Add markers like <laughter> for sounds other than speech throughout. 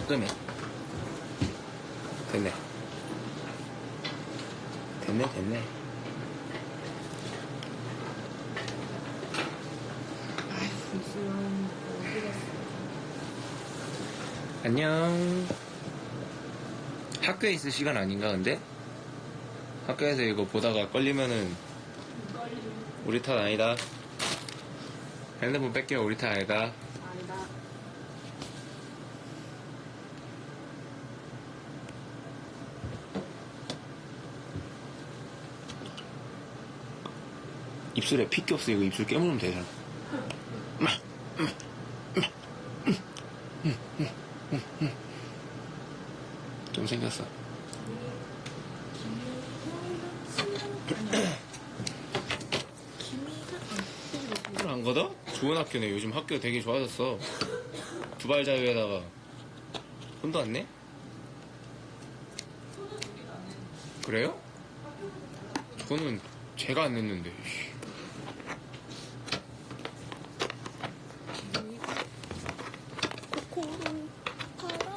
몇 끄네. 됐네. 됐네, 됐네. 안녕. 학교에 있을 시간 아닌가, 근데? 학교에서 이거 보다가 걸리면은 우리 탓 아니다. 핸드폰 뺏겨 우리 탓. 아니다. 입술에 핏기 없어 이거 입술 깨물으면 되잖아. 좀 생겼어. 안 가다? 좋은 학교네. 요즘 학교 되게 좋아졌어. 두발 자유에다가 혼도 안 내? 그래요? 저는 제가 안 냈는데. 씨. 코코로 가라.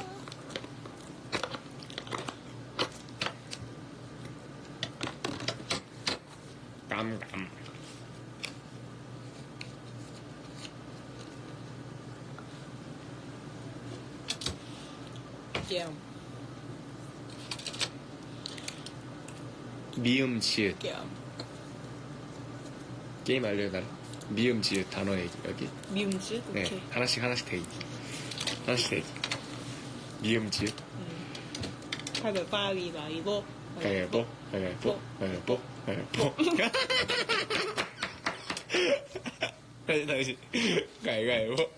깜깜. 깨움. 미음 지읒. 게임 알려달라. 미음 지읒 단어 얘기 여기. 미음짓? 네 오케이. 하나씩 하나씩 대기. 하나씩 대기. 미음 지읒 가위바위보. 가위바위보 가위바위보 가위바위보 가위바위보. 다시 다시 가위가위보.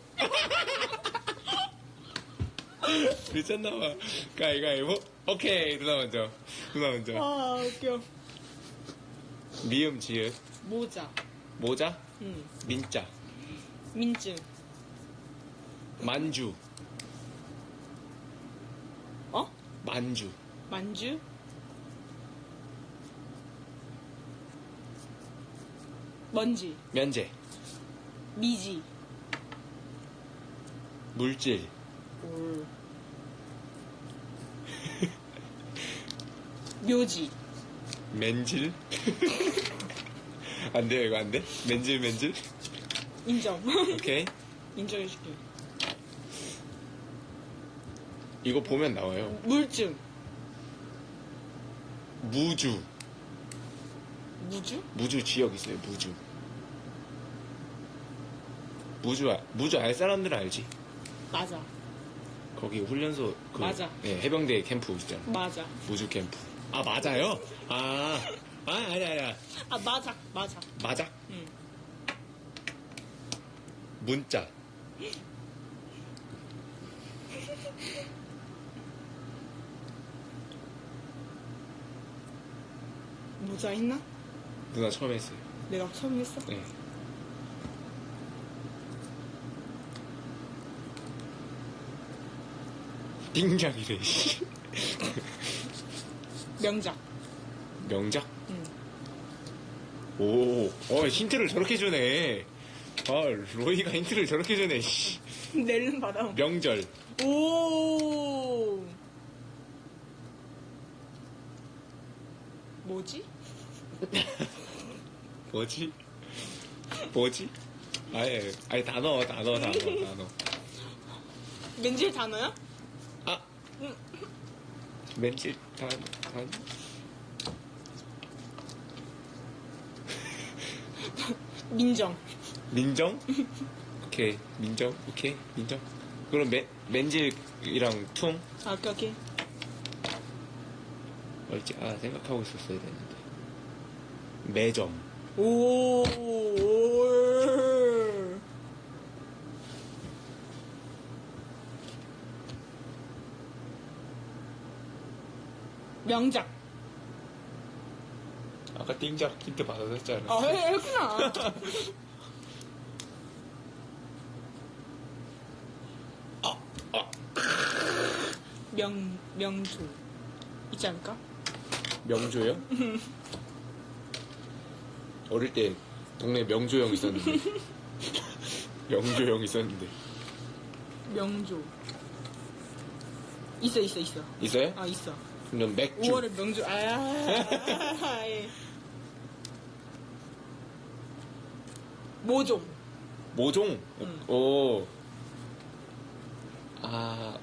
<laughs> 미쳤나봐. 가위가위보. 오케이 누나 먼저. 누나 먼저. 아, 웃겨. 미음 지읒 모자. 모자 응. 민자 민증. 만주 어? 만주 만주? 먼지. 면제 미지. 물질 올. <laughs> 묘지. 맨질 안 돼요 이거 안 돼? 맨질 맨질 인정. 오케이 <laughs> 인정해줄게. 이거 보면 나와요 물증. 무주 무주? 무주 지역 있어요 무주 무주 아- 무주 알 사람들은 알지 맞아. 거기 훈련소 그 맞아. 예, 해병대 캠프 있잖아 맞아. 무주 캠프 아 맞아요 아, 아 아니 아니야 아, 맞아. 맞아. 맞아 응. 문자 <laughs> 모자 있나? 누나 처음 했어요 내가 처음 했어? 네. 띵작이래 씨. 명작. 명작 응. 오, 어, 힌트를 저렇게 주네. 아, 로이가 힌트를 저렇게 주네. 씨. 낼름 받아. 명절. 오. 뭐지? 뭐지? 뭐지? 아예, 아예 단어, 단어, 단어, 단어. <laughs> 맨질 단어야? 아! 응. 멘질, 단, 단. 민정. 민정? 오케이, 민정, 오케이, 민정. 그럼 맨, 맨질이랑 퉁? 아, 오케이, 오케이. 얼지, 아, 생각하고 있었어야 되는데. 매점. 오. 올. 명작. 아까 띵작 힌트 받아서 했잖아. 아, 해- 했구나. 아. 명, 명조. 있지 않을까? 명조요? 어릴 때 동네 명조형 있었는데. 명조형 있었는데. 명조. 있어, 있어, 있어. 있어요? 아, 있어. 그럼 맥주. 5월의 명주, 아, 예. <laughs> 모종. 모종. 응. 오. 아.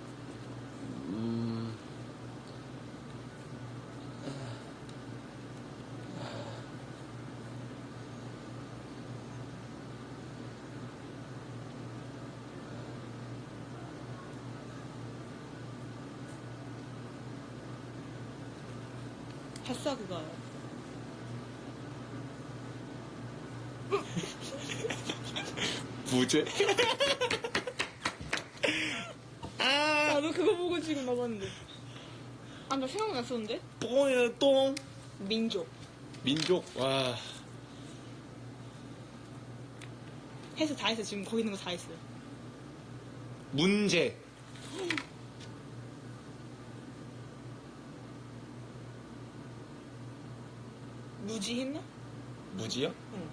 했어, 그거. 부제? 나도 그거 보고 지금 나봤는데. 아, 나 생각났었는데? 뽕이야 똥. 민족. 민족. 와. 해서 다 했어. 지금 거기 있는 거 다 했어. 문제. 무지 했나? 무지요? 응.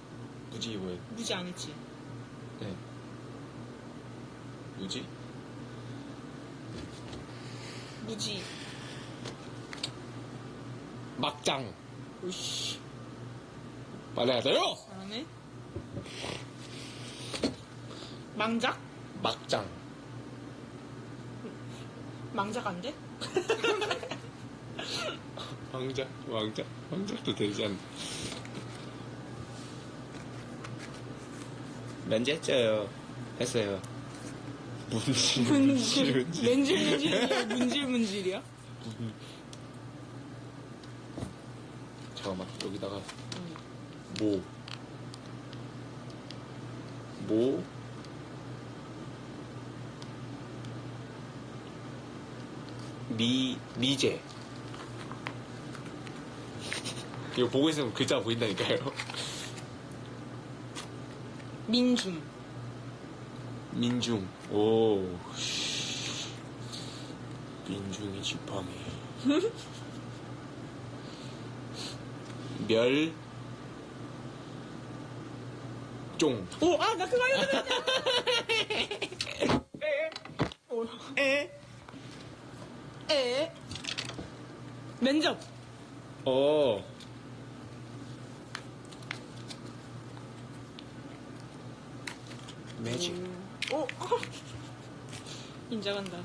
무지 뭐예요? 무지 안 했지. 네. 무지? 무지. 막장. 오씨. 말해야 돼요? 잘하네. 망작? 막장. 망작 안 돼? <laughs> 왕자, 왕자, 왕자도 되지 않나. 면제했어요. 했어요. 문질, 문질, 문질. 문질. 문질이야? 문질 문질이야? 잠깐만, 여기다가 응. 모. 모. 미, 미제. 이거 보고 있으면 글자가 보인다니까요. 민중. 민중. 오. 씨. 민중이 지팡이. <laughs> 멸. 종. 오, 아, 나 그거 알려드렸냐? 오, <laughs> 에? 에. 면접. 어. 매직. 오, <laughs> 인정한다.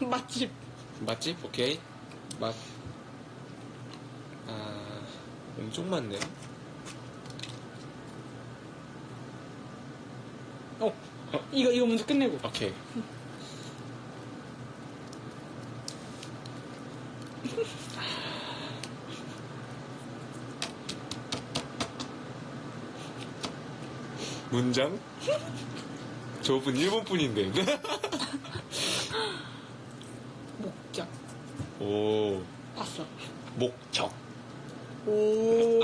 <laughs> 맛집. 맛집? 오케이. 맛. 아, 엄청 많네. 어, 이거, 이거 먼저 끝내고. 오케이. <laughs> 문장? 저분 일본 분인데. 목적. 오, 봤어. 목적. 오.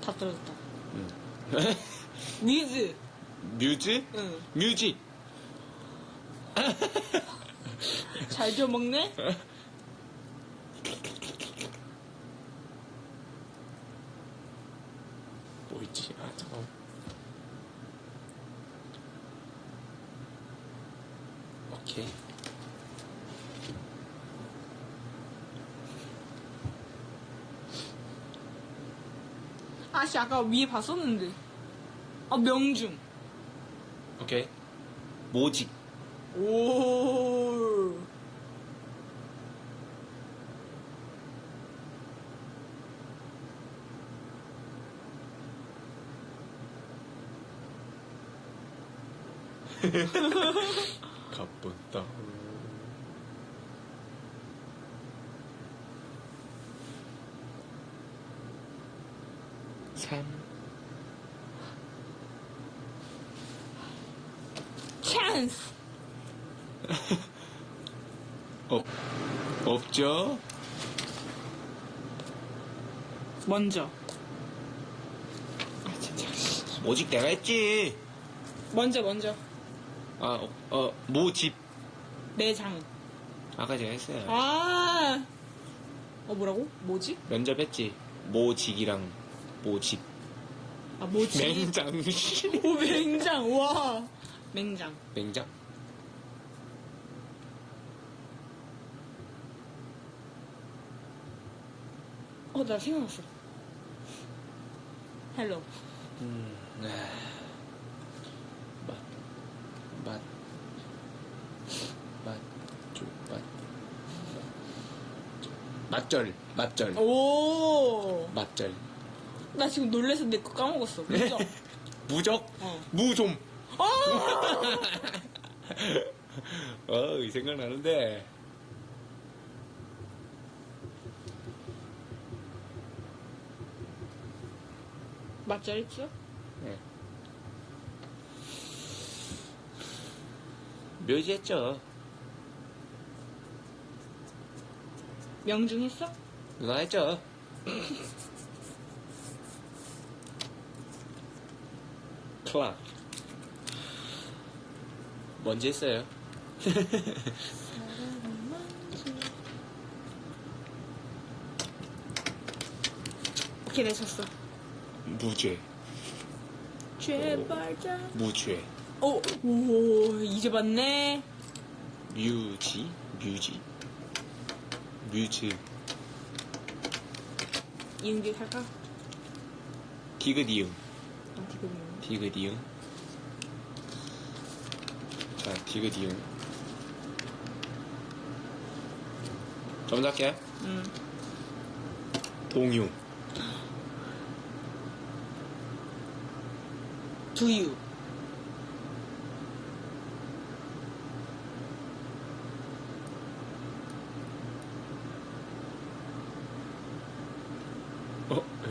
다 떨어졌다. 음. 위즈. 뮤즈? 응. 뮤직. 잘 줘먹네? <laughs> 뭐 있지? 아, 잠깐만. 오케이. 아씨, 아까 위에 봤었는데. 아, 명중. 오케이. 모직. 오. 가뿐다. 삼. 찬스. 없, 없죠? 먼저. 아, 진짜. 모직 내가 했지. 먼저, 먼저. 아, 어, 어 모집. 내장. 아까 제가 했어요. 아. 어 뭐라고? 뭐지? 면접했지. 모직이랑 모직. 아 뭐지? 맹장. <laughs> 오 맹장. 와. 맹장. 맹장? 어 나 생각났어. 헬로. 음, 아. 맛, 맛, 맛, 조, 맛, 맛절, 맛절, 오. 맛절. 나 지금 놀래서 내 거 까먹었어. 그죠? <laughs> 무적, 어. 무좀. 어. <laughs> 어, 이 생각나는데. 맞잘 했죠? 네. 묘지했죠. 명중했어? 누나 했죠. <laughs> 클락. 뭔지 했어요. 오케이 내셨어. 무죄. 제발자. 무죄. 오, 오 이제 봤네. 뮤지. 뮤지. 뮤즈. 이은기 살까? 디귿이응. 아 지금 디귿이응. 자, 디귿이응. 점할게요 응. 동요. 두유.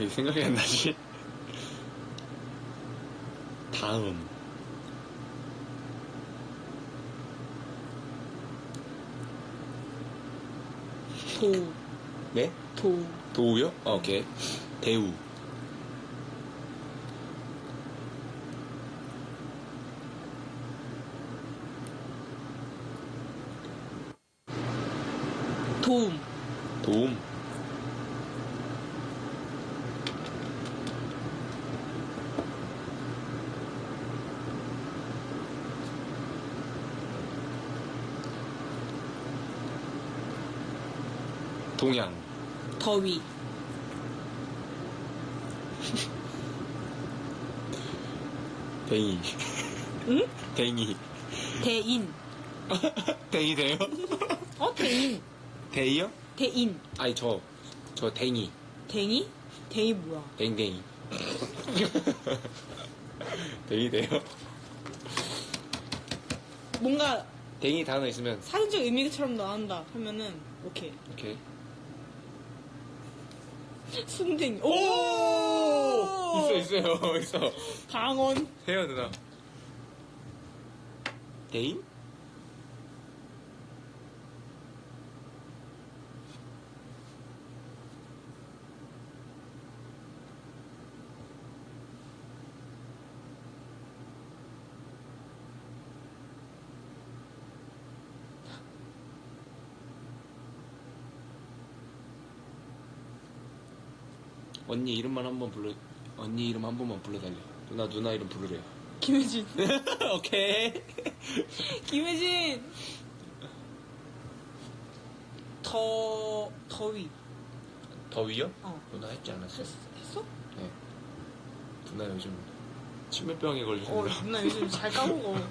어? 왜 생각이 안 나지? 다음. 도. 네? 도. 도우요? 어, 오케이. 대우. 도움. 도움. 동양. 더위. 뱅이. 응? 뱅이. 대인. <laughs> 뱅이 돼요? 어 대인. 대이요? 대인. 아니, 저, 저 댕이. 댕이? 댕이 뭐야? 댕댕이. <laughs> 댕이 돼요? 뭔가 댕이 단어 있으면, 사전적 의미처럼 나온다 하면은 오케이. 오케이. 순댕이. 오! 오! 있어, 있어요. 있어. 강원. 해요, 누나. 대인? 언니 이름만 한번 불러 언니 이름 한 번만 불러달래 누나 누나 이름 부르래요 김혜진. <laughs> 오케이 <laughs> 김혜진. 더 더위. 더위요? 어. 누나 했지 않았어요? 했, 했어? 네 누나 요즘 치매병에 어, 걸리셨나 누나 요즘 잘 까먹어. <laughs>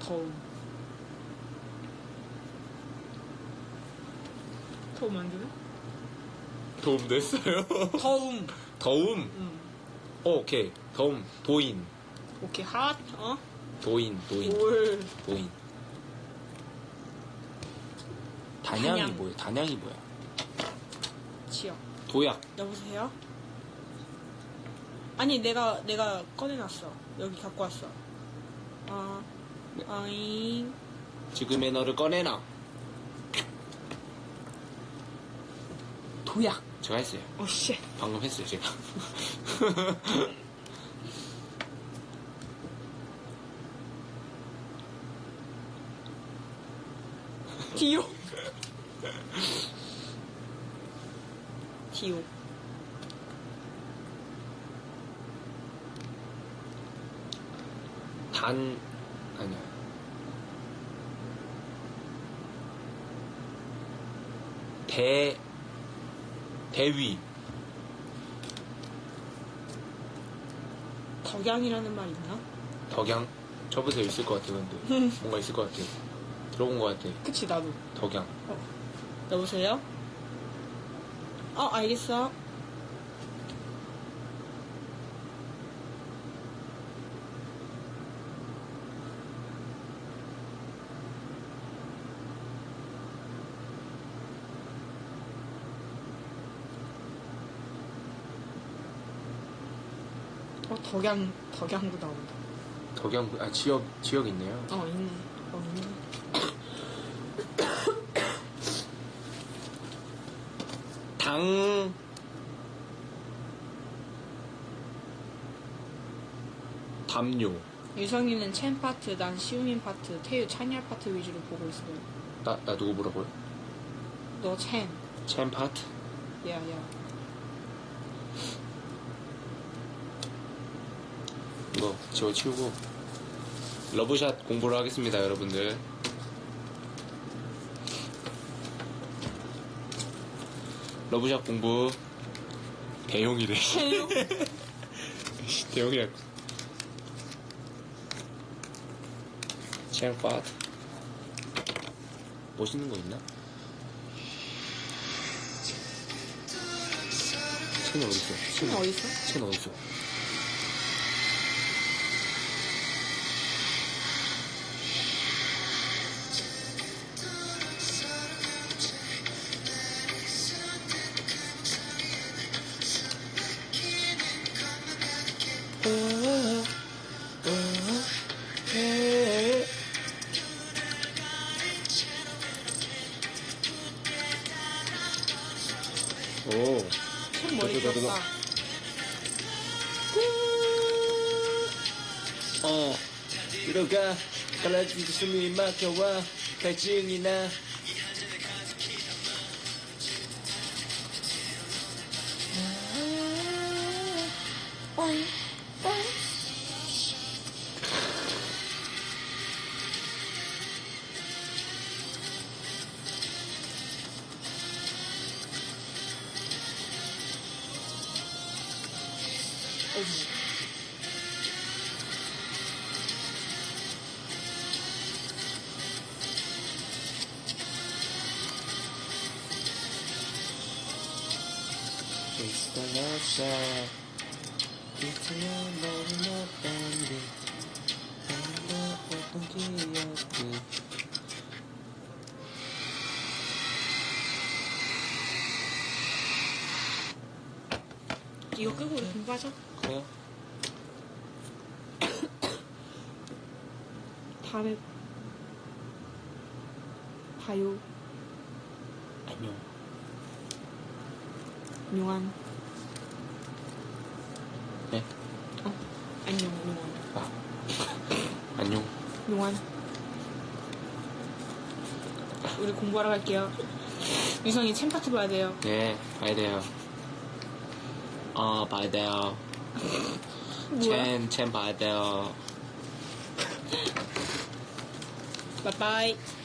더움. 안 주네? 도움 됐어요 <laughs> 더움. 더움 응. 어, 오케이 더움 도인 오케이, 핫, 어? 도인 도인 올. 도인 단양이 단양. 뭐야 단양이 뭐야 지역. 도약 여보세요? 아니, 내가, 내가 꺼내놨어. 여기 갖고 왔어. 어, 네. 아잉. 지금의 너를 꺼내놔 뭐야? 제가 했어요. 오, 씨. 방금 했어요, 제가. <laughs> 디오. 디오. 단, 아니야. 배, 대위 덕양이라는 말 있나? 덕양 저번에 있을 것 같아 근데 뭔가 있을 것 같아 들어본 것 같아 그치, 나도. 덕양 여보세요? 어, 알겠어. 덕양, 덕양도 나온다. 덕양 아 지역 지역 있네요 어, 있네. 어, 있네. <coughs> 당 담요 유성이는 첸 파트, 난 시우민 파트, 태유 찬열 파트 위주로 보고 있어요. 나, 나 누구 보라고요? 너 첸. 챔 파트 야, 야. 이거 지워치우고 러브샷 공부를 하겠습니다 여러분들 러브샷 공부 대용이래? 대용이라고 챔 파트 멋있는 거 있나? chen 어딨어? 첸 어딨어? chen 어딨어? 오, 첸 머리 저도, 저도. 귀엽다. 어, 들어가. 갈라진 숨이 막혀와. 갈증이 나. 어머. 있어야자. 있으면 너무 못 반대. 어떤 기억이. 이거 끄고 공부하자. 그래요? 다음에 봐요. 안녕. 용안. 네? 어, 안녕, 용안. 아. 안녕. 용안. 우리 공부하러 갈게요. 유성이 챔 파트 봐야 돼요. 네, 봐야 돼요. 어, 봐야 돼요. 뭐야? 첸, 첸 봐야 돼요. 바이바이.